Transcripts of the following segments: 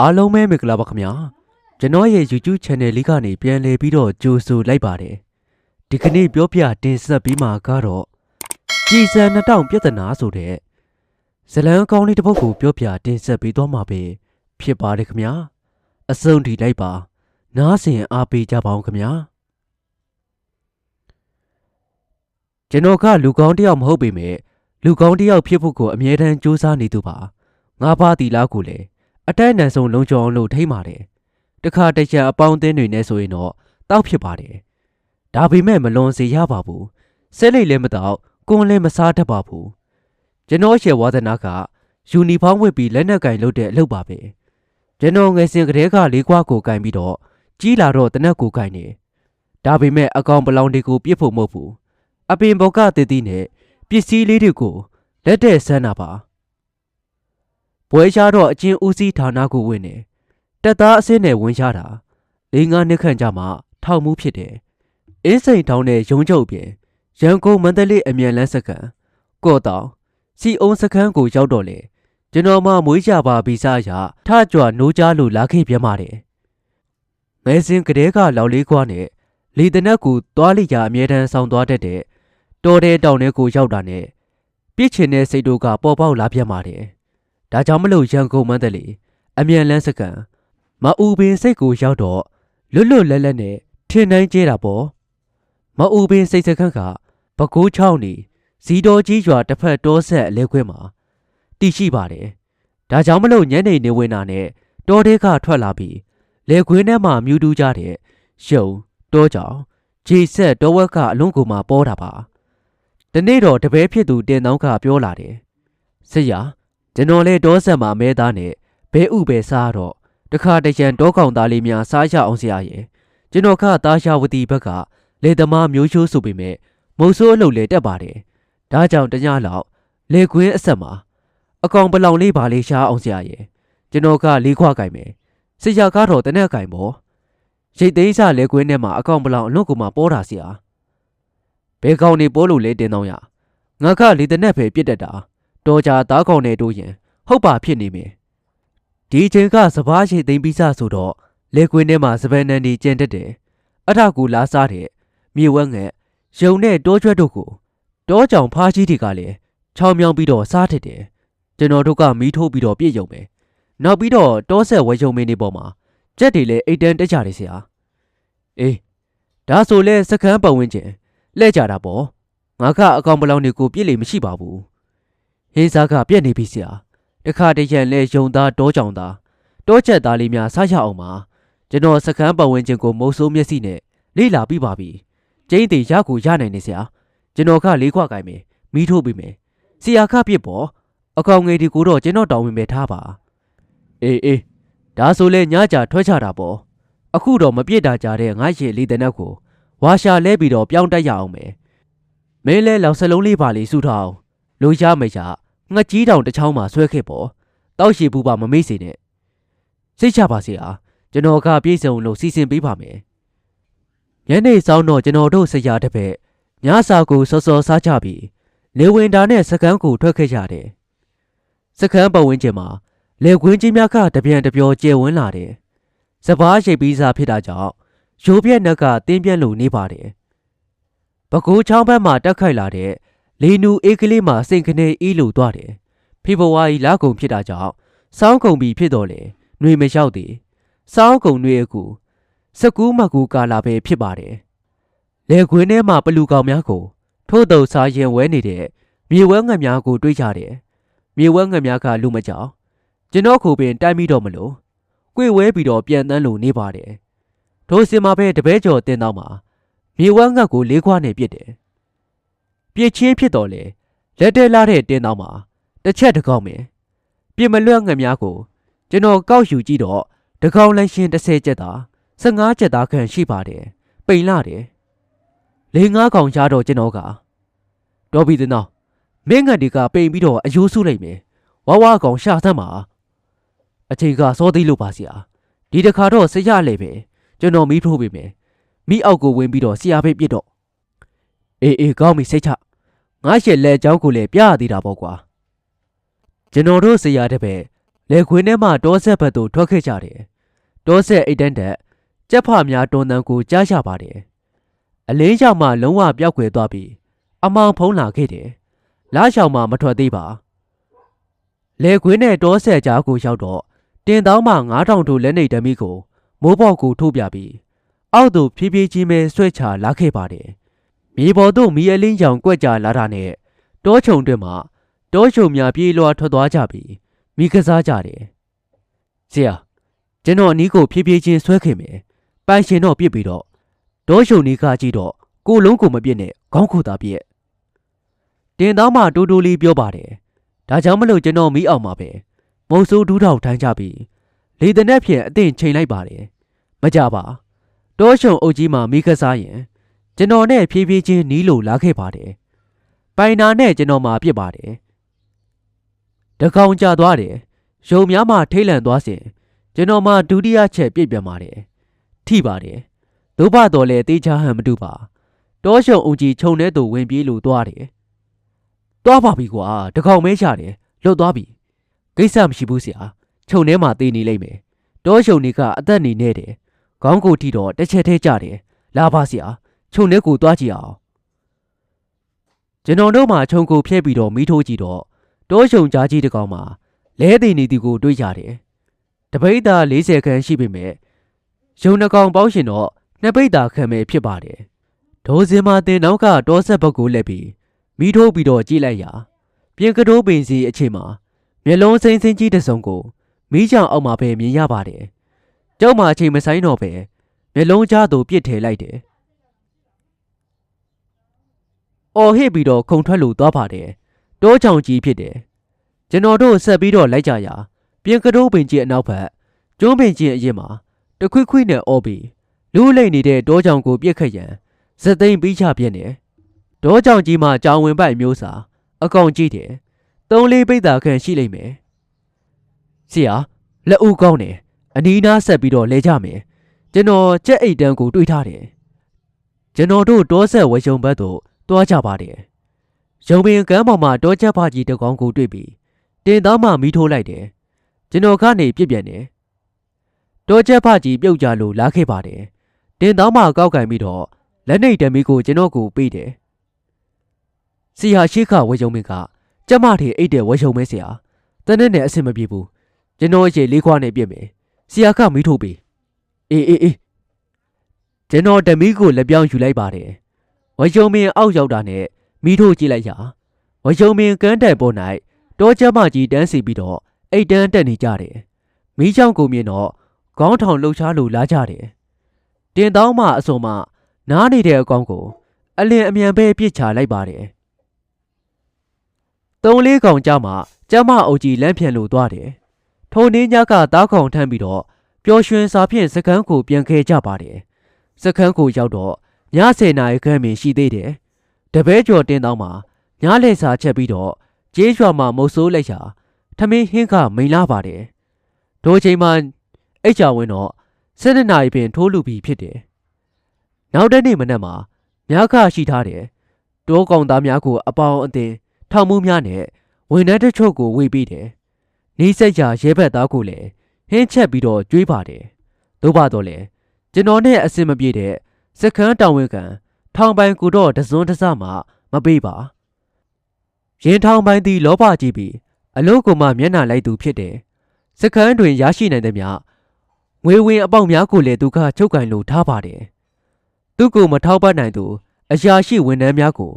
အားလုံးပဲမင်္ဂလာပါခင်ဗျာကျွန်တော်ရဲ့ YouTube Channel လေးကနေပြန်လည်ပြီးတော့ကြိုဆိုလိုက်ပါတယ်ဒီကနေ့ပြောပြတင်ဆက်ပြီးမှာကတော့ပြည်စံ2000ပြဿနာဆိုတဲ့ဇလံကောင်းလေးတစ်ပုဒ်ကိုပြောပြတင်ဆက်ပေးသွားမှာပဲဖြစ်ပါတယ်ခင်ဗျာအဆုံးထိလိုက်ပါ နားဆင်အားပေးကြပါအောင်ခင်ဗျာကျွန်တော်ကလူကောင်းတစ်ယောက်မဟုတ်ပေမဲ့လူကောင်းတစ်ယောက်ဖြစ်ဖို့ကိုအမြဲတမ်းကြိုးစားနေသူပါငါးပါးတီလားကိုလည်း အတက်အနံဆုံးလုံခြုံအောင်လို့ထိမ့်ပါတယ်။တခါတချံအပေါင်းအသင်းတွေနဲ့ဆိုရင်တော့တောက်ဖြစ်ပါတယ်။ဒါပေမဲ့မလွန်စေရပါဘူး။ဆဲလိတ်လည်းမတော့ကွန်လည်းမစားတတ်ပါဘူး။ကျွန်တော်ရှယ်ဝါသနာကယူနီဖောင်းဝတ်ပြီးလက်နက်ကင်လုပ်တဲ့အလုပ်ပါပဲ။ကျွန်တော်ငယ်စဉ်ကတည်းကလေးကွာကိုကင်ပြီးတော့ကြီးလာတော့တနက်ကိုကင်နေ။ဒါပေမဲ့အကောင်ပလောင်တွေကိုပြစ်ဖို့မဟုတ်ဘူး။အပင်ဘောကတည်တည်နဲ့ပစ္စည်းလေးတွေကိုလက်တဲ့ဆန်းတာပါ။ ဘွဲရှားတော့အချင်းဦးစီးဌာနကိုဝင်တယ်တက်သားအစင်းနဲ့ဝင်ရှားတာလေးငါးနှစ်ခန့်ကြာမှထောက်မှုဖြစ်တယ်အင်းစိန်ထောင်းတဲ့ရုံးချုပ်ပြင်ရန်ကုန်မန္တလေးအမြန်လန်းစကန်ကော့တောင်စီအုံးစခန်းကိုရောက်တော့လေကျွန်တော်မှမွေးကြပါဗီဇာရထကြွနိုးကြလို့လာခဲ့ပြန်ပါတယ်ငယ်စဉ်ကလေးကလောက်လေးကွာနဲ့လီတနက်ကိုသွားလိရာအမြဲတမ်းဆောင်သွားတတ်တဲ့တော်တဲ့တောင်ထဲကိုရောက်တာနဲ့ပြစ်ချင်တဲ့စိတ်တို့ကပေါ်ပေါက်လာပြန်ပါတယ် ဒါကြောင့်မလို့ရန်ကုန်မန္တလေးအမြန်လန်းစကန်မအူပင်စိတ်ကိုရောက်တော့လွတ်လွတ်လပ်လပ်နဲ့ထင်နိုင်ကြတာပေါ့မအူပင်စိတ်စခန်းကပကိုးချောင်းနေဇီတော်ကြီးရွာတစ်ဖက်တောဆက်အလဲခွဲမှာတည်ရှိပါတယ်ဒါကြောင့်မလို့ညနေနေဝင်တာနဲ့တောထဲကထွက်လာပြီးလေခွင်းထဲမှာမြူးတူးကြတဲ့ရုံတောကြောင်ဂျေဆက်တောဝက်ကအလုံးကိုမှပေါ်တာပါတနေ့တော့တပည့်ဖြစ်သူတင်တောင်းကပြောလာတယ်ဆရာ ကျွန်တော်လည်းတောဆက်မှာမဲသားနဲ့ဘဲဥပဲစားတော့တခါတရံတောကောင်သားလေးများစားရအောင်စရာရဲ့ကျွန်တော်ကသားရှာဝတီဘက်ကလေသမားမျိုးချိုးဆိုပေမဲ့မုံဆိုးအလုပ်လေတက်ပါတယ်ဒါကြောင့်တညလောက်လေကွင်းအဆက်မှာအကောင်ပလောင်လေးပါလေးရှားအောင်စရာရဲ့ကျွန်တော်ကလေးခွားကင်မယ်ဆရာကတော့တနက်ကင်ပေါ့ရိတ်သိမ်းစားလေကွင်းထဲမှာအကောင်ပလောင်အလွတ်ကူမှာပေါ်တာစရာဘဲကောင်နေပိုးလို့လေတင်တော့ရငါကလေတနက်ပဲပြစ်တတ်တာ တော်ကြာသားကောင်နဲ့တို့ရင်ဟုတ်ပါဖြစ်နေမယ်ဒီအချိန်ကစပားရှိသိမ့်ပြီးစားဆိုတော့လေကွင်းထဲမှာစပန်နန်ဒီကျန်တက်တယ်အထကူလာစားတဲ့မြေဝက်ငက်ရုံနဲ့တောကျွတ်တို့ကိုတောကြောင်ဖားကြီးတွေကလည်းချောင်းမြောင်းပြီးတော့စားထစ်တယ်ကျွန်တော်တို့ကမီးထိုးပြီးတော့ပြည့်ယုံမယ်နောက်ပြီးတော့တောဆက်ဝဲယုံမင်းနေပေါ်မှာကြက်တွေလည်းအိတ်တန်းတက်ကြတယ်ဆရာအေးဒါဆိုလဲစကန်းပတ်ဝန်းကျင်လှဲ့ကြတာပေါ့ငါကအကောင်ပလောင်တွေကိုပြစ်လေမရှိပါဘူး ဟင်းစားကပြက်နေပြီဆရာတခါတရံလဲယုံသားတောကြောင်သားတောချက်သားလေးများစားရအောင်ပါကျွန်တော်စကန်းပတ်ဝန်းကျင်ကိုမုံဆိုးမျက်စိနဲ့လေ့လာပြီးပါပြီကျင်းသေးရကိုရနိုင်နေဆရာကျွန်တော်ကလေးခွာကိုင်မယ်မီးထိုးပြီးမယ်ဆရာခပြစ်ပေါ်အကောင်ငယ်ဒီကိုတော့ကျွန်တော်တောင်းဝင်ပဲထားပါအေးအေးဒါဆိုလဲညကြထွက်ချတာပေါ့အခုတော့မပြစ်တာကြတဲ့ငါရဲ့လေးတနက်ကိုဝါရှာလဲပြီးတော့ပြောင်းတက်ရအောင်မယ်မင်းလဲလောက်စလုံးလေးပါလေးစုထောင်း လိုရမရငှက်ကြီးတောင်တစ်ချောင်းမှာဆွဲခဲ့ပေါ့တောက်ရှိဘူးပါမမေ့စေနဲ့စိတ်ချပါစေအားကျွန်တော်ကပြေဆုံးလို့စီစဉ်ပေးပါမယ်ညနေဆောင်တော့ကျွန်တော်တို့ဆရာတစ်ပည့်ညစာကိုစောစောစားကြပြီးလေဝင်တာနဲ့စကန်းကိုထွက်ခဲ့ကြတယ်စကန်းပတ်ဝန်းကျင်မှာလေကွင်းကြီးများကတပြန်တပြောကျဲဝန်းလာတယ်စပားရှိပ်ပြီးစားဖြစ်တာကြောင့်ရိုးပြက်နှက်ကတင်းပြက်လို့နေပါတယ်ပကိုးချောင်းဘက်မှာတက်ခိုက်လာတဲ့ လေနူအေးကလေးမှာစိတ်ကနေအီးလိုသွားတယ်ဖေဖော်ဝါရီလကုန်ဖြစ်တာကြောင့်စောင်းကုန်ပြီဖြစ်တော့လေနှွေမလျှောက်သေးစောင်းကုန်နှွေအကူစကူးမကူကာလာပဲဖြစ်ပါတယ်လေခွင်းထဲမှာပလူကောင်များကို ထို့တုံစားရင်ဝဲနေတဲ့မြေဝဲငှက်များကိုတွေးကြတယ်မြေဝဲငှက်များကလူမကြောင်ကျွန်တော်ခုပင်တိုက်မိတော့မလို့ကြွေဝဲပြီးတော့ပြန်တန်းလို့နေပါတယ်ထိုစင်မှာပဲတပည့်ကျော်တင်တော့မှာမြေဝဲငှက်ကိုလေးခွားနေပြစ်တယ် ပြစ်ချင်းဖြစ်တော်လေလက်တဲလာတဲ့တင်းတောင်းမှာတစ်ချက်တစ်ကောင်မင်းပြစ်မလွတ်ငှက်များကို ကျွန်တော်ကောက်ယူကြည့်တော့တစ်ကောင်လိုက်ရှင်30ကျက်သား15ကျက်သားခန့်ရှိပါတယ်ပိန်လာတယ်လေးငါးကောင်ရှားတော့ကျွန်တော်ကတော်ပြီတဲ့နော်မင်းငှက်တွေကပိန်ပြီးတော့အယိုးဆုလိုက်မယ်ဝါဝါကောင်ရှာသမ်းပါအချိန်ကစောသေးလို့ပါဆရာဒီတစ်ခါတော့ဆရာလေပဲကျွန်တော်မီးထိုးပေးမယ်မိအောက်ကိုဝင်ပြီးတော့ဆရာဖေးပြစ်တော့အေးအေးကောင်းပြီစိတ်ချ ငါ့ရဲ့လက်ချောင်းကိုလည်းပြရသေးတာပေါ့ကွာကျွန်တော်တို့ဆရာတဲ့ပဲလက်ခွင်းထဲမှာတောဆက်ဘက်သို့ထွက်ခဲ့ကြတယ်တောဆက်အိတ်တန်းတက်ကြက်ဖများတွန်တန်ကိုကြားရပါတယ်အလင်းရောင်မှလုံးဝပျောက်ကွယ်သွားပြီးအမောင်ဖုံးလာခဲ့တယ်လာရှောင်မှမထွက်သေးပါလေခွင်းနဲ့တောဆက်ကြားကိုရောက်တော့တင်တောင်းမှ9000တို့လက်နေတမိကိုမိုးပေါက်ကိုထုတ်ပြပြီးအောက်သို့ဖြည်းဖြည်းချင်းပဲဆွဲချလာခဲ့ပါတယ် မြေပေါ်သို့မီးအလင်းရောင်ကွက်ကြလာတာနဲ့တောချုံတွင်မှတောချုံများပြေးလွှာထွက်သွားကြပြီးမိကစားကြတယ်ဆရာကျွန်တော်အနီးကိုဖြည်းဖြည်းချင်းဆွဲခင်မယ်ပိုင်ရှင်တော့ပြစ်ပြီးတော့တောချုံနီးကကြည့်တော့ကိုယ်လုံးကိုမပြစ်နဲ့ခေါင်းခုသာပြက်တင်သားမှတိုးတိုးလေးပြောပါတယ်ဒါကြောင့်မလို့ကျွန်တော်မီးအောင်မှာပဲမုံဆိုးဒူးထောက်ထိုင်းကြပြီးလေတနက်ဖြန်အသင့်ချိန်လိုက်ပါတယ်မကြပါတောချုံအုပ်ကြီးမှမိကစားရင် ကျွန်တော်နဲ့ဖြည်းဖြည်းချင်းနီးလို့လာခဲ့ပါတယ်ပိုင်နာနဲ့ကျွန်တော်မှပြစ်ပါတယ်တကောင်ကြသွားတယ်ရုံများမှထိတ်လန့်သွားစဉ်ကျွန်တော်မှဒုတိယချက်ပြစ်ပြန်ပါတယ်ထိပါတယ်ဒုဘတော်လည်းတေးချဟန်မတူပါတောချုံအုပ်ကြီးခြုံထဲသို့ဝင်ပြေးလို့သွားတယ်သွားပါပြီကွာတကောင်မဲရှာတယ်လွတ်သွားပြီကိစ္စမရှိဘူးဆရာခြုံထဲမှာတေးနေလိမ့်မယ်တောချုံနေကအသက်နေနေတယ်ခေါင်းကိုထိတော့တစ်ချက်သေးကြတယ်လာပါဆရာ ခြုံထဲကိုသွားကြည့်အောင်ကျွန်တော်တို့မှခြုံကိုဖျက်ပြီးတော့မီးထိုးကြည့်တော့တောချုံကြားကြီးတစ်ကောင်မှာလဲသိနေသည်ကိုတွေ့ရတယ်တပိတ်သား40ခန်းရှိပေမဲ့ရုံနှကောင်ပေါင်းရှင်တော့နှစ်ပိတ်သားခံမဲ့ဖြစ်ပါတယ်ဒိုးစင်မာတင်နောက်ကတောဆက်ဘက်ကိုလက်ပြီးမီးထိုးပြီးတော့ကြည့်လိုက်ရာပြင်ကတိုးပင်စီအချိန်မှာမျက်လုံးစိမ့်စိမ့်ကြီးတစ်စုံကိုမီးချောင်အောက်မှာပဲမြင်ရပါတယ်။ကျောက်မှာအချိန်မဆိုင်တော့ပဲမျက်လုံးကြားသို့ပြစ်ထည့်လိုက်တယ်။ အော်ဟစ်ပြီးတော့ခုံထွက်လို့သွားပါတယ်။တိုးချောင်ကြီးဖြစ်တယ်။ကျွန်တော်တို့ဆက်ပြီးတော့လိုက်ကြရာပြင်ကတိုးပင်ကြီးအနောက်ဘက်ကျွန်းပင်ကြီးအရင်မှာတခွိခွိနဲ့အော်ပြီးလူလိမ့်နေတဲ့တိုးချောင်ကိုပြစ်ခတ်ရန်စက်သိမ်းပြီးချပြင်းတယ်။တိုးချောင်ကြီးမှာကြောင်ဝင်ပိုက်မျိုးစာအကောင်ကြီးတယ်။သုံးလေးပိတ်တာခန့်ရှိလိမ့်မယ်။ဆရာလက်ဦးကောင်းတယ်အနီးနားဆက်ပြီးတော့လဲကြမယ်ကျွန်တော်ကြက်အိတ်တန်းကိုတွေးထားတယ်ကျွန်တော်တို့တောဆက်ဝေယုံဘက်သို့ တွားကြပါတယ်ရုံပင်ကမ်းပေါ်မှာတောချက်ဖကြီးတကောင်ကိုတွေ့ပြီးတင်သားမှမီးထိုးလိုက်တယ်ကျွန်တော်ကနေပြစ်ပြန်တယ်တောချက်ဖကြီးပြုတ်ကြလို့လာခဲ့ပါတယ်တင်သားမှကောက်ကင်ပြီးတော့လက်နှိပ်တမီကိုကျွန်တော်ကိုပေးတယ်စီဟာရှိခဝေယုံမင်းကကျမထေအိတ်တဲ့ဝေယုံမဲဆရာတနေ့နဲ့အဆင်မပြေဘူးကျွန်တော်ရေလေးခွားနဲ့ပြစ်မယ်ဆရာကမီးထိုးပေးအေးအေးအေးကျွန်တော်တမီးကိုလက်ပြောင်းယူလိုက်ပါတယ် ဝရုံမင်းအောက်ရောက်တာနဲ့မီးထိုးကြည့်လိုက်ရာဝရုံမင်းကန်းတိုင်ပေါ်၌တောကျမကြီးတန်းစီပြီးတော့အိတ်တန်းတက်နေကြတယ်မီးချောင်းကိုမြင်တော့ခေါင်းထောင်လှုပ်ရှားလို့လာကြတယ်တင်တောင်းမှအစုံမှနားနေတဲ့အကောင်ကို အလင်အမြန်ပဲပြစ်ချလိုက်ပါတယ်သုံးလေးကောင်ကြမှာကျမအုပ်ကြီးလမ်းဖြန်လို့သွားတယ်ထိုနင်းညကတားကောင်ထမ်းပြီးတော့ပျော်ရွှင်စာဖြင့်စကန်းကိုပြန်ခဲ့ကြပါတယ်စကန်းကိုရောက်တော့ ည10နာရီခန့်ပင်ရှိသေးတယ်တပည့်ကျော်တင်းတောင်းမှာညလေစာချက်ပြီးတော့ကျေးရွာမှာမုတ်ဆိုးလိုက်ရာထမင်းဟင်းကမိန်လာပါတယ်ဒိုချိန်မှာအိတ်ချဝင်တော့7နာရီပင်ထိုးလူပြီးဖြစ်တယ်နောက်တဲ့နေ့မနက်မှာမြားခရှိထားတယ်တိုးကောင်သားများကိုအပေါင်းအသင်းထောင်မှုများနဲ့ဝန်ထမ်းတချို့ကိုဝေပေးတယ်နီးစက်ရာရဲဘက်သားကိုလည်းဟင်းချက်ပြီးတော့ကြွေးပါတယ်။သို့ပါတော့လေကျွန်တော်နဲ့အဆင်မပြေတဲ့ စကန်းတောင်ဝင်ကန်ထောင်ပိုင်ကိုတော့တစွန်းတစမှမပေးပါ။ရင်ထောင်ပိုင်သည်လောဘကြီးပြီးအလို့ကိုမှမျက်နှာလိုက်သူဖြစ်တယ်။စကန်းတွင်ရရှိနိုင်သည်များငွေဝင်အပေါက်များကိုလည်းသူကချုပ်ကင်လို့ထားပါတယ်။သူကိုမထောက်ပံ့နိုင်သူအရာရှိဝန်ထမ်းများကို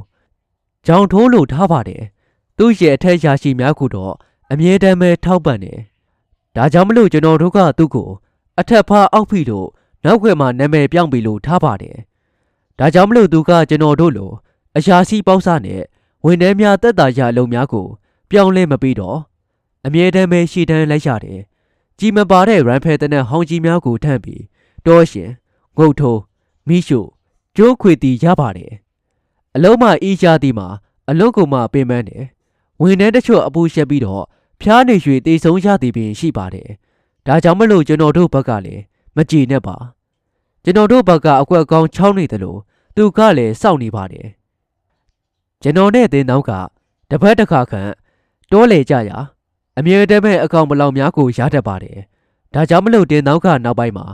ကြောင်ထိုးလို့ထားပါတယ်။သူရဲ့အထက်ရာရှိများကိုတော့အမြဲတမ်းပဲထောက်ပံ့တယ်။ဒါကြောင့်မလို့ကျွန်တော်တို့ကသူ့ကိုအထက်ဖားအောက်ဖိလို့ နောက်ခွေမှာနာမည်ပြောင်းပြီးလို့ထားပါတယ်။ဒါကြောင့်မလို့သူကကျွန်တော်တို့လိုအရာစီးပေါက်စားနဲ့ဝန်ထမ်းများတက်တာရအလုံးများကို ပြောင်းလဲမပြီးတော့အမြဲတမ်းပဲရှီတန်းလိုက်ရတယ်။ကြီးမပါတဲ့ရန်ဖဲတဲ့နဲ့ဟောင်းကြီးများကိုထမ်းပြီးတောရှင်ငုတ်ထိုးမိရှုကျိုးခွေတီရပါတယ်။အလုံးမအီးချသည်မှာအလုံးကုံမပင်ပန်းတယ်။ဝန်ထမ်းတချို့အပူရှက်ပြီးတော့ဖျားနေရွှေတေဆုံးရသည်ပင်ရှိပါတယ်။ဒါကြောင့်မလို့ကျွန်တော်တို့ဘက်ကလည်း မကြည်နဲ့ပါ။ကျွန်တော်တို့ဘက်ကအကွက်ကောင်းချောင်းနေတယ်လို့သူကလည်းစောင့်နေပါတယ်။ကျွန်တော်နဲ့တင်းနောက်ကတပတ်တစ်ခါခန့်တောလေကြရာအမြဲတမ်းပဲအကောင်ဘလောက်များကိုရတတ်ပါတယ်ဒါကြောင့်မလို့တင်တောင်းကနောက်ပိုင်းမှာ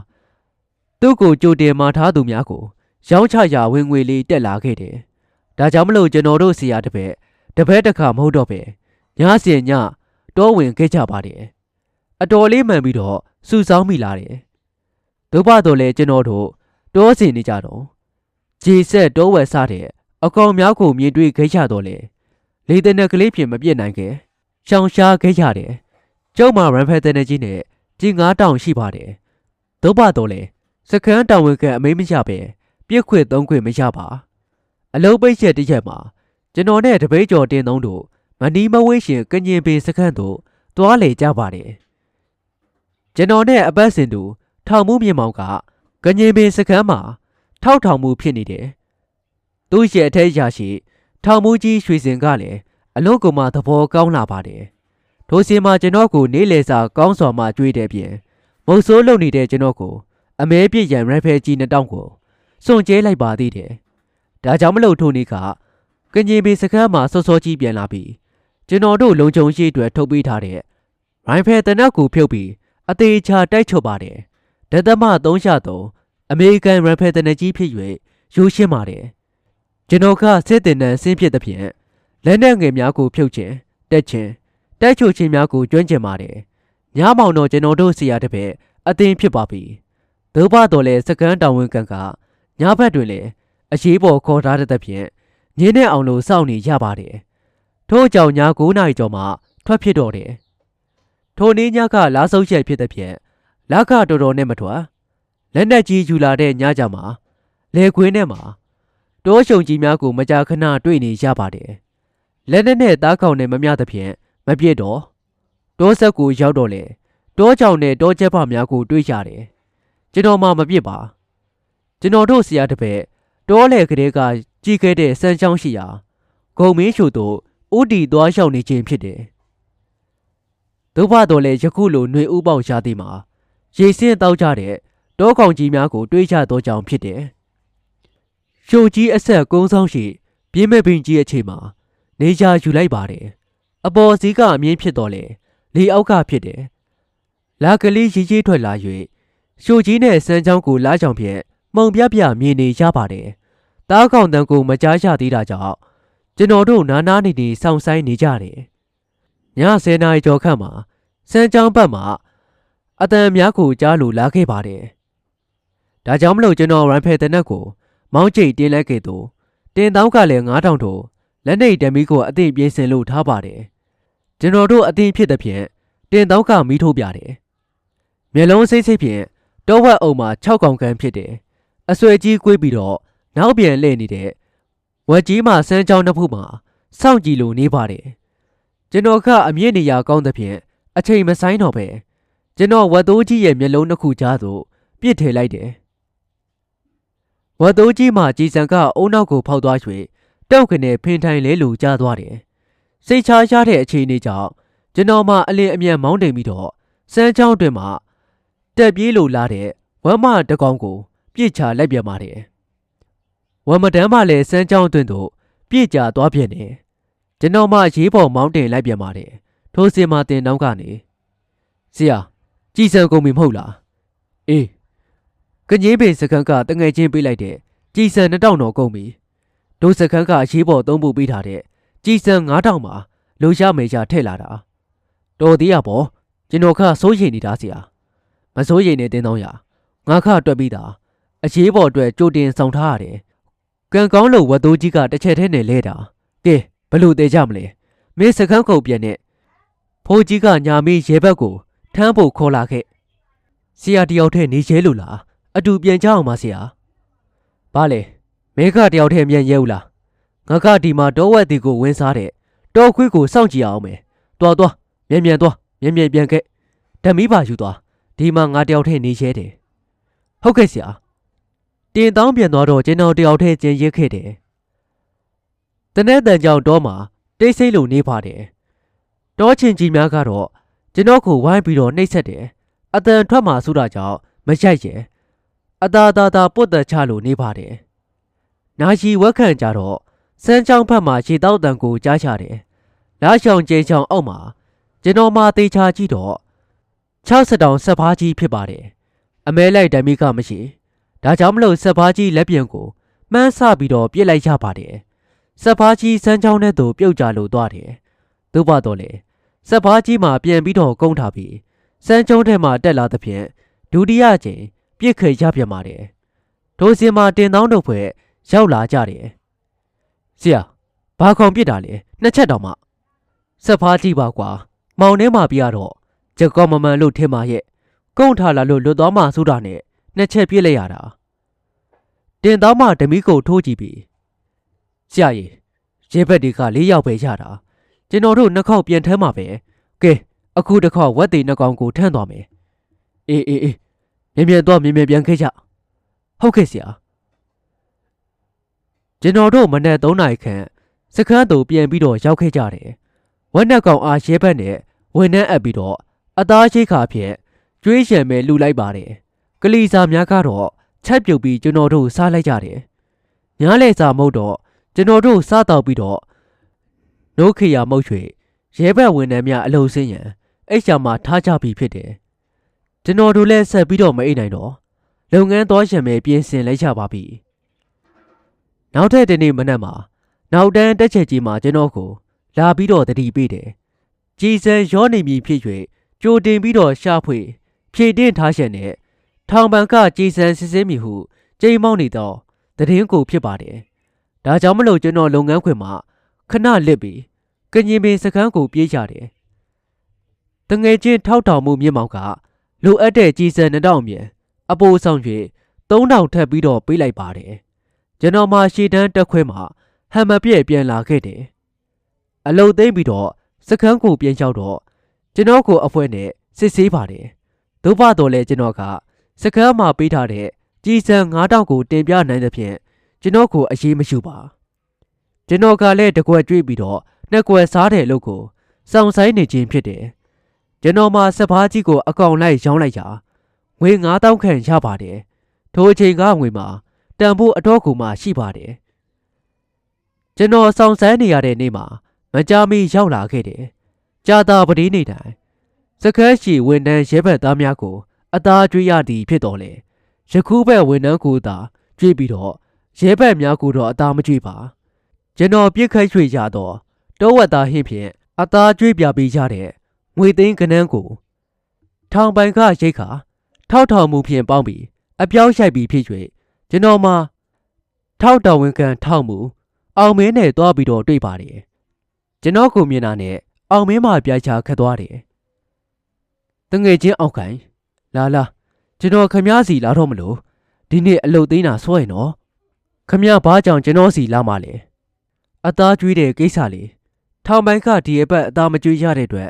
သူ့ကိုကြိုတင်မှာထားသူများကိုရောင်းချရာဝင်ငွေလေးတက်လာခဲ့တယ်ဒါကြောင့်မလို့ကျွန်တော်တို့ဆရာတစ်ပည့်တစ်ပည့်တစ်ခါမဟုတ်တော့ပဲညစီညတောဝင်ခဲ့ကြပါတယ်အတော်လေးမှန်ပြီးတော့စူဆောင်းမိလာတယ် ဒုပတော့လဲကျွန်တော်တို့တောစင်နေကြတော့ဂျေဆက်တောဝက်စားတဲ့အကောင်များကိုမြင်တွေ့ခဲ့ကြတော့လေလေတဲ့နဲ့ကလေးပြင်မပြစ်နိုင်ခဲ့ရှောင်ရှားခဲ့ကြတယ်ကျုံမှာရန်ဖက်တဲ့နဲ့ကြီးနဲ့ကြီးငါးတောင်ရှိပါတယ်ဒုပတော့လဲစကန်းတောင်ဝင်ကအမိမ့်မရပဲပြစ်ခွေသုံးခွေမရပါအလုံးပိတ်ချက်တစ်ချက်မှာကျွန်တော်နဲ့တပိတ်ကျော်တင်သုံးတို့မနီးမဝေးရှင်ကညင်ပင်စခန်းတို့တွားလေကြပါတယ်ကျွန်တော်နဲ့အပတ်စဉ်သူ ထောင်မှုမြင့်မောင်ကကညင်ပင်စခန်းမှာထောက်ထောင်မှုဖြစ်နေတယ်သူ့ရဲ့အထက်ရရှိထောင်မှုကြီးရွှေစင်ကလည်းအလုံးကုံမသဘောကောင်းလာပါတယ်ထိုစီမှာကျွန်တော်ကိုနေလေစာကောင်းစွာမှကြွေးတဲ့ပြင်မုတ်ဆိုးလုံနေတဲ့ကျွန်တော်ကိုအမဲပြစ်ရန်ရဖဲကြီးနှစ်တောင်းကိုစွန့်ကျဲလိုက်ပါသေးတယ်ဒါကြောင့်မလို့ထိုနေ့ကကညင်ပင်စခန်းမှာစောစောကြီးပြန်လာပြီးကျွန်တော်တို့လုံခြုံရေးအတွက်ထုတ်ပေးထားတဲ့ရိုင်ဖယ်တနက်ကိုဖြုတ်ပြီးအသေးချာတိုက်ချုပ်ပါတယ် ဒသမ303အမေရိကန်ရန်ဖယ်တနက်ကြီးဖြစ်၍ရိုးရှင်းပါတယ်ကျွန်တော်ကစစ်တင်နန်းဆင်းဖြစ်တဲ့ဖြင့်လက်နက်ငယ်များကိုဖြုတ်ခြင်းတက်ခြင်းတိုက်ချုပ်ခြင်းများကိုကျွမ်းကျင်ပါတယ်ညမောင်တော့ကျွန်တော်တို့ဆရာတစ်ပည့်အသင်ဖြစ်ပါပြီဒုဘတော်လဲစကန်တောင်ဝင်ကန်ကညဘက်တွင်လည်းအရေးပေါ်ခေါ်ထားတဲ့ဖြင့်ညင်းနဲ့အောင်လို့စောင့်နေရပါတယ်ထို့ကြောင့်ည9နာရီကျော်မှထွက်ဖြစ်တော့တယ်ထိုနေ့ညကလာဆုပ်ရက်ဖြစ်တဲ့ဖြင့် လကတော်တော်နဲ့မထွက်လက်နက်ကြီးယူလာတဲ့ညကြမှာလေခွင်းထဲမှာတောရှုံကြီးများကိုမကြာခဏတွေ့နေရပါတယ်လက်နက်နဲ့သားကောင်နဲ့မမျှသဖြင့်မပြည့်တော့တောဆက်ကိုရောက်တော့လေတောကြောင်နဲ့တောကျက်ဖများကိုတွေ့ရတယ်ကျွန်တော်မှမပြစ်ပါကျွန်တော်တို့ဆရာတစ်ပည့်တောလေကလေးကကြီးခဲ့တဲ့စမ်းချောင်းရှိရာဂုံမင်းချို့တို့ဥတီသွားရောက်နေခြင်းဖြစ်တယ်ဒုဘတော်လည်းယခုလိုຫນွေဥပေါရှားသည်မှာ ရေစင်းတောက်ကြတဲ့တောကောင်ကြီးများကိုတွေးကြသောကြောင့်ဖြစ်တယ်။ရှိုကြီးအဆက်ကုန်းဆောင်ရှိပြင်းမဲ့ပင်ကြီးအချိန်မှာနေကြယူလိုက်ပါတယ်။အပေါ်စီးကအမြင့်ဖြစ်တော်လေလေအောက်ကဖြစ်တယ်။လာကလေးရီကြီးထွက်လာ၍ရှိုကြီးနဲ့စမ်းချောင်းကိုလားချောင်ဖြင့်မှုံပြပြမြင်နေရပါတယ်။တားကောင်တန်ကိုမကြားရသေးတာကြောင့်ကျွန်တော်တို့နားနားနေနေစောင့်ဆိုင်နေကြတယ်။ည10နာရီကျော်ခန့်မှာစမ်းချောင်းဘက်မှာ အတန်များကိုကြားလို့လာခဲ့ပါတယ်။ဒါကြောင့်မလို့ကျွန်တော်ရန်ဖယ်တနက်ကို မောင်းကျိတ်တင်းလိုက်ခဲ့သူတင်တောင်းကလည်း9000ထို့လက်နေတမီကိုအသိပြင်းစင်လို့ထားပါတယ်။ကျွန်တော်တို့အသိဖြစ်တဲ့ဖြင့်တင်တောင်းကမီးထိုးပြတယ်။မျက်လုံးစိတ်စိတ်ဖြင့်တောဝက်အုံမှာ6កောင်ကန်ဖြစ်တယ်။အဆွဲကြီးကွေးပြီးတော့နောက်ပြန်လှည့်နေတဲ့ဝက်ကြီးမှာစမ်းချောင်းတစ်ဖူးမှာစောင့်ကြည့်လို့နေပါတယ်။ကျွန်တော်ကအမြင့်နေရာကောင်းသဖြင့်အချိန်မဆိုင်တော့ပဲ ကျွန်တော်ဝတ်သိုးကြီးရဲ့မျက်လုံးတစ်ခုကြားသို့ပြစ်ထည့်လိုက်တယ်။ဝတ်သိုးကြီးမှကြည်စံကအုံနောက်ကိုဖောက်သွား၍တောက်ကနေဖင်ထိုင်လဲလို့ကြားသွားတယ်။စိတ်ချရတဲ့အခြေအနေကြောင့်ကျွန်တော်မှအလင်းအမြန်မောင်းတင်ပြီးတော့စမ်းချောင်းတွင်မှတက်ပြေးလို့လာတဲ့ဝမ်းမတကောင်ကို ပြစ်ချလိုက်ပြန်ပါတယ်။ဝမ်းမတန်းမှလည်းစမ်းချောင်းတွင်သို့ပြစ်ချသွားပြန်တယ်။ကျွန်တော်မှရေးပေါ်မောင်းတင်လိုက်ပြန်ပါတယ်။ထိုစင်မှာတင်တော့ကနေဆရာ ကြည်စံကုန်ပြီမဟုတ်လားအေးကငင်းပင်စကန်ကတငယ်ချင်းပေးလိုက်တဲ့ကြည်စံ2000တော့ကုန်ပြီဒိုစကန်ကအရေးပေါ်သုံးဖို့ပေးထားတဲ့ကြည်စံ9000မှာလိုရမေချာထည့်လာတာတော်သေးရပေါ့ကျွန်တော်ခစိုးရိမ်နေတာဆရာမစိုးရိမ်နဲ့တင်းတော့ရငါခတွက်ပြီးတာအရေးပေါ်အတွက်ကြိုတင်ဆောင်ထားရတယ်ကံကောင်းလို့ဝတ်သိုးကြီးကတစ်ချက်ထဲနဲ့လဲတာကဲဘလို့သေးကြမလဲမင်းစကန်းခုတ်ပြန်နဲ့ဖိုးကြီးကညာမေးရဲဘက်ကို ထမ်းဖို့ခေါ်လာခဲ့ဆရာတယောက်တည်းနေရဲလို့လားအတူပြန်ကြအောင်ပါဆရာဘာလဲမဲခတယောက်တည်းမြန်ရဲဦးလားငါကဒီမှာတောဝက်တီကိုဝင်းစားတဲ့တောခွေးကိုစောင့်ကြည့်အောင်မယ်တွားတွားမြန်မြန်တွားမြန်မြန်ပြန်ခဲ့ဓမီပါယူသွားဒီမှာငါတယောက်တည်းနေရဲတယ်ဟုတ်ကဲ့ဆရာတင်တောင်းပြန်သွားတော့ကျွန်တော်တယောက်တည်းကျင်ရစ်ခဲ့တယ်တနေ့တန်ကြောင်တော့မှာတိတ်ဆိတ်လို့နေပါတယ်တောချင်းကြီးများကတော့ ကျွန်တော်ကိုဝိုင်းပြီးတော့နှိပ်စက်တယ်အတန်ထွက်မှဆိုတာကြောင့်မရိုက်ရဲ့အသာသာသာပုတ်တချလို့နေပါတယ်နာရှိဝက်ခန့်ကြတော့စမ်းချောင်းဖက်မှာရေတောက်တန်ကိုကြားချတယ်လာရှောင်ကျေချောင်းအောက်မှာကျကျွန်တော်မှတေချာကြည့်တော့60တောင်ဆက်ဖားကြီးဖြစ်ပါတယ်အမဲလိုက်ဓမီကမရှိဒါကြောင့်မလို့ဆက်ဖားကြီးလက်ပြန်ကိုမှန်းဆပြီးတော့ပြစ်လိုက်ရပါတယ်ဆက်ဖားကြီးစမ်းချောင်းနဲ့သူပြုတ်ကြလို့သွားတယ်သို့ပါတော့လေ ဆက်ဖားကြီးမှာပြန်ပြီးတော့ကုန်းထားပြီးစမ်းချောင်းထဲမှာတက်လာသဖြင့်ဒုတိယကျင်ပြစ်ခေရပြန်ပါတယ်ဒိုစင်မှာတင်တောင်းတို့ဖွဲ့ရောက်လာကြတယ်ဆရာဘာကောင်ပြစ်တာလဲနှစ်ချက်တောင်မှဆက်ဖားကြီးပါကွာမောင်ထဲမှာပြရတော့ကြက်ကောမမန်လို့ထင်ပါရဲ့ကုန်းထားလာလို့လွတ်သွားမှဆိုတာနဲ့နှစ်ချက်ပြစ်လိုက်ရတာတင်တောင်းမှဓမီကိုထိုးကြည့်ပြီးဆရာကြီးရဲဘက်တွေက၄ယောက်ပဲရတာ ကျွန်တော်တို့နှစ်ခေါက်ပြန်ထမ်းမှာပဲကဲအခုတစ်ခေါက်ဝက်သေးနှစ်ကောင်ကိုထမ်းသွားမယ်အေးအေးအေးမြင်မြင်တော့မြင်မြင်ပြန်ခဲ့ကြဟုတ်ကဲ့ဆရာကျွန်တော်တို့မနေ့3နာရီခန့်စခန်းသို့ပြန်ပြီးတော့ရောက်ခဲ့ကြတယ်ဝက်နှစ်ကောင်အားရဲဘက်နဲ့ဝန်နှန်းအပ်ပြီးတော့အသားရှိခါဖြင့်ကျွေးရှံမဲ့လူလိုက်ပါတယ်ကလီစာများကတော့ချက်ပြုတ်ပြီးကျွန်တော်တို့စားလိုက်ကြတယ်ညားလေစာမဟုတ်တော့ကျွန်တော်တို့စားတော့ပြီးတော့ နှုတ်ခရမုတ်ရွှေရဲဘက်ဝန်ထမ်းများအလုံးစင်းရန်အိတ်ချာမှာထားကြပြီးဖြစ်တယ်ကျွန်တော်တို့လည်းဆက်ပြီးတော့မအိတ်နိုင်တော့လုပ်ငန်းသွားရှင်မဲ့ပြင်ဆင်လိုက်ကြပါပြီနောက်ထပ်ဒီနေ့မနက်မှာနောက်တန်းတက်ချက်ကြီးမှာကျွန်တော်ကို လာပြီးတော့တတိပေးတယ်ကြည်စံရောနေမည်ဖြစ်၍ကြိုတင်ပြီးတော့ရှာဖွေ ဖြည့်တင်းထားရှင်နဲ့ထောင်ပန်ကကြည်စံစစ်စစ်မည်ဟုကြိမ်မောင်းနေတော့တည်င်းကိုဖြစ်ပါတယ်ဒါကြောင့်မလို့ကျွန်တော်လုပ်ငန်းခွင်မှာ ခဏလစ်ပြီးကညင်ပင်စကန်းကိုပြေးကြတယ်တငယ်ချင်းထောက်တောင်မှုမြင့်မောင်ကလိုအပ်တဲ့ကြည်စံနှစ်တောင်မြန်အပိုးဆောင်၍သုံးတောင်ထပ်ပြီးတော့ပေးလိုက်ပါတယ်ကျွန်တော်မှရှေ့တန်းတက်ခွဲမှာဟမ်မပြည့်ပြန်လာခဲ့တယ်အလုတ်သိမ့်ပြီးတော့စကန်းကိုပြန်လျှောက်တော့ကျွန်တော်ကိုအဖွဲနဲ့စစ်ဆေးပါတယ်ဒုပတော်လဲကျွန်တော်ကစကန်းမှာပေးထားတဲ့ကြည်စံ9000ကိုတင်ပြနိုင်သဖြင့်ကျွန်တော်ကိုအရေးမရှိပါ ကျွန်တော်ကလည်းတကွက်ကြွေးပြီးတော့နှစ်ကွက်စားတယ်လို့ကိုစောင့်ဆိုင်နေခြင်းဖြစ်တယ်ကျွန်တော်မှစပားကြီးကိုအကောင်လိုက်ရောင်းလိုက်ရာငွေ9000ခန့်ရပါတယ်ထိုအချိန်ကငွေမှာတန်ဖိုးအတော့ကူမှရှိပါတယ်ကျွန်တော်စောင့်ဆိုင်နေရတဲ့နေ့မှာမကြာမီရောက်လာခဲ့တယ်ကြာတာပတိနေတိုင်းစကန်းရှိဝန်တန်းရဲဘက်သားများကို အသားကျွေးရသည်ဖြစ်တော်လေယခုဘက်ဝန်တန်းကိုသာကျွေးပြီးတော့ရဲဘက်များကိုတော့အသားမကျွေးပါ ကျွန်တော်ပြစ်ခတ်ရွှေရတော့တောဝက်သားဟင်းဖြင့်အသားကျွေးပြပေးကြတဲ့ငွေသိန်းကနန်းကိုထောင်ပိုင်ကရိတ်ခါထောက်ထောင်မှုဖြင့်ပေါင်းပြီးအပြောင်းရိုက်ပြီးဖြစ်၍ကျွန်တော်မှထောက်တော်ဝင်ကန်ထောက်မှုအောင်မင်းနဲ့တွားပြီးတော့တွေ့ပါတယ်ကျွန်တော်ကိုမြင်တာနဲ့အောင်မင်းမှပြိုင်ချခတ်သွားတယ်တငယ်ချင်းအောက်ခိုင်လာလာကျွန်တော်ခမားစီလာတော့မလို့ဒီနေ့အလုတ်သိမ်းတာဆွဲနော်ခမားဘာကြောင့်ကျွန်တော်စီလာမှလဲ အသားကျွေးတဲ့ကိစ္စလေထောင်ပိုင်းကဒီအပတ်အသားမကျွေးရတဲ့အတွက်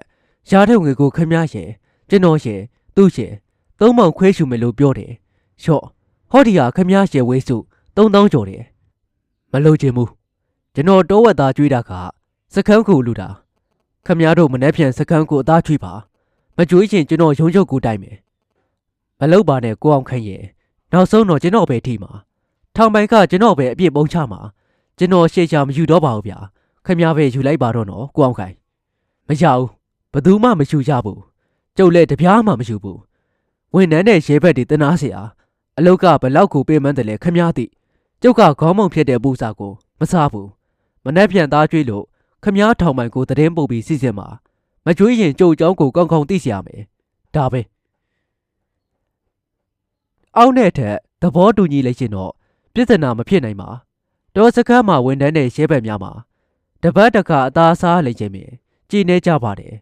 ရားတဲ့ငွေကိုခမားရှင်ကျွန်တော်ရှင်သူ့ရှင်သုံးမောင်ခွဲရှူမယ်လို့ပြောတယ်လျှော့ဟောဒီဟာခမားရှင်ဝေးစု3000ကျော်တယ်မလို့ချင်ဘူးကျွန်တော်တောဝက်သားကျွေးတာကစကန်းကိုလူတာခမားတို့မနှက်ဖြန်စကန်းကိုအသားကျွေးပါမကြွေးချင်ကျွန်တော်ရုံးချုပ်ကိုတိုက်မယ်မလုပ်ပါနဲ့ကိုအောင်ခန့်ရဲ့နောက်ဆုံးတော့ကျွန်တော်ပဲထိမှာထောင်ပိုင်ကကျွန်တော်ပဲအပြစ်ပုံချမှာ ကျွန်တော်ရှေ့ချမယူတော့ပါဘူးဗျာခမရပဲယူလိုက်ပါတော့နော်ကိုအောင်ခိုင်မရဘူးဘယ်သူမှမယူကြဘူးကျုပ်လည်းတပြားမှမယူဘူးဝန်ထမ်းနဲ့ရဲဘက်တွေတနာเสียအလုတ်ကဘလောက်ကိုပေးမှန်းတယ်လဲခမရသည်ကျုပ်ကခေါင်းမုံဖြစ်တဲ့ပူစာကိုမစားဘူးမနှက်ပြန်သားကျွေးလို့ခမရထောင်ပိုင်ကိုတည်င်းပုတ်ပြီးစီစဉ်မှာမကြွေးရင်ကြုတ်เจ้าကိုကောင်းကောင်းသိเสียမယ်ဒါပဲအောင်းတဲ့ထက်သဘောတူညီလိုက်ရင်တော့ပြဿနာမဖြစ်နိုင်ပါ တော်စခန်းမှာဝန်ထမ်းတဲ့ရဲဘက်များမှာတပတ်တခါအသားစားလိုက်ခြင်းပင်ကြည်နေကြပါတယ်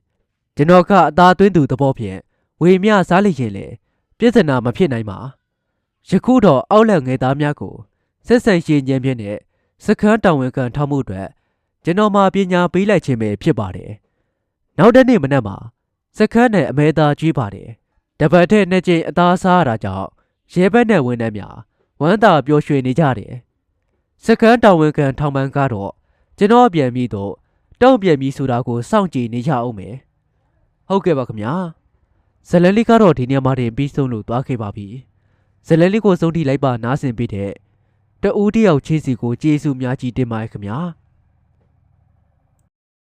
ကျွန်တော်ကအသားသွင်းသူသဘောဖြင့်ဝေမျှစားလိုက်ရင်လေပြဿနာမဖြစ်နိုင်ပါယခုတော့အောက်လက်ငယ်သားများကိုဆက်ဆံရှင်ခြင်းဖြင့်နဲ့စခန်းတာဝန်ခံထောက်မှုအတွက်ကျွန်တော်မှာပညာပေးလိုက်ခြင်းပဲဖြစ်ပါတယ်နောက်တစ်နေ့မနက်မှာစခန်းနဲ့အမဲသားကြီးပါတယ်တပတ်ထဲနှစ်ကြိမ်အသားစားရတာကြောင့်ရဲဘက်နဲ့ဝန်ထမ်းများဝမ်းသာပျော်ရွှင်နေကြတယ် စခန်းတာဝန်ခံထောင်ပန်းကတော့ကျွန်တော်ပြန်ပြီးတော့တုံ့ပြန်ပြီးဆိုတာကိုစောင့်ကြည့်နေကြအောင်မယ်ဟုတ်ကဲ့ပါခင်ဗျာဇလန်လေးကတော့ဒီနေရာမှာတင်ပြီးဆုံးလို့သွားခဲ့ပါပြီဇလန်လေးကိုစုံထိလိုက်ပါနားဆင်ပေးတဲ့တဦးတယောက်ချင်းစီကိုကျေးဇူးများကြီးတင်ပါတယ်ခင်ဗျာ